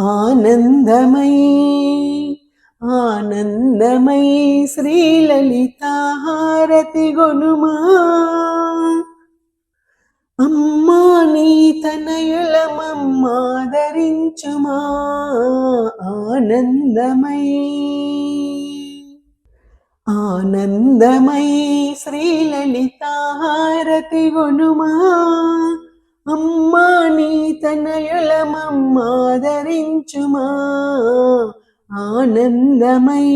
ఆనందమయీ ఆనందమయీ శ్రీలలితాహారతి గొనుమా. అమ్మా నీ తనయులమమ్మా ధరించుమా ఆనందమయీ ఆనందమయీ శ్రీలలితాహారతి గొనుమా. అమ్మా నీ తనయులమమ్మాదరించుమా ఆనందమై.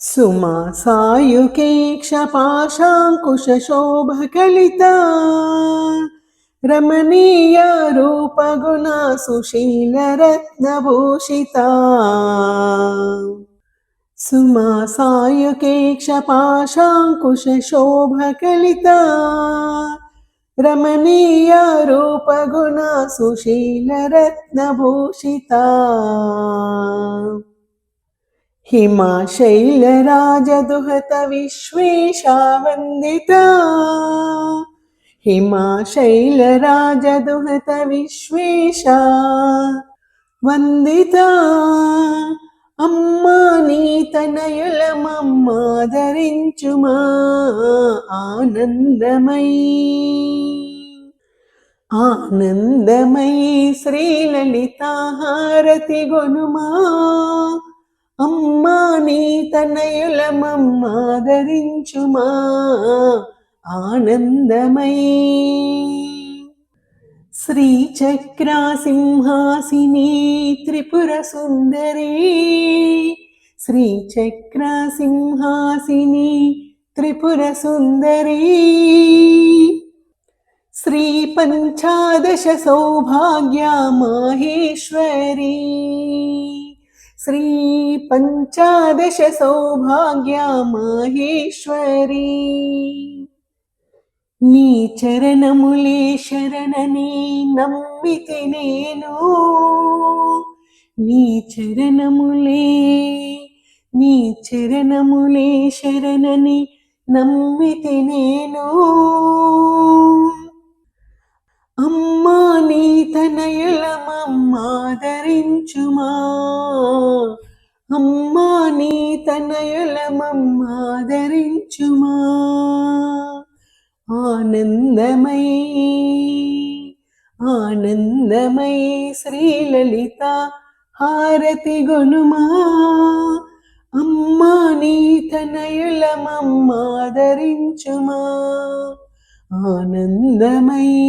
సుమా సాయుకేక్ష పాశాంకుశోభకలిత రమణీయ రూపగుణ సుశీల రత్నభూషిత. సుమా సాయుకేక్ష పాశాంకుశోభకలిత రమణీయ రూపగుణ సుశీల రత్నభూషిత हिमाशैलराजदुहत विश्वेशा वन्दिता हिमाशैलराजदुहत विश्वेशा वन्दिता అమ్మా నీ తనయులమమ్మాదరించుమా ఆనందమై. ఆనందమయీ శ్రీలలితాహారతి గొనుమా. అమ్మా నీ తనయులమమ్మాదరించుమా ఆనందమయీ శ్రీచక్రాసింహాసిని త్రిపుర సుందరీ శ్రీచక్రాసింహాసిని త్రిపుర సుందరీ శ్రీ పంచాదశ సౌభాగ్య మాహేశ్వరీ శ్రీ పంచాదశ సౌభాగ్య మాహేశ్వరీ నీ చరణములే శరణని నమ్మితి నేను నీ చరణములే నీ చరణములే శరణని నమ్మితి నేను. అమ్మా నీ తనయలమమ్మాదరించుమా అమ్మా నీ తనయులమమ్మాదరించుమా ఆనందమయీ ఆనందమయీ శ్రీలలిత హారతి గొనుమా. తనయులమమ్మాదరించుమా ఆనందమయీ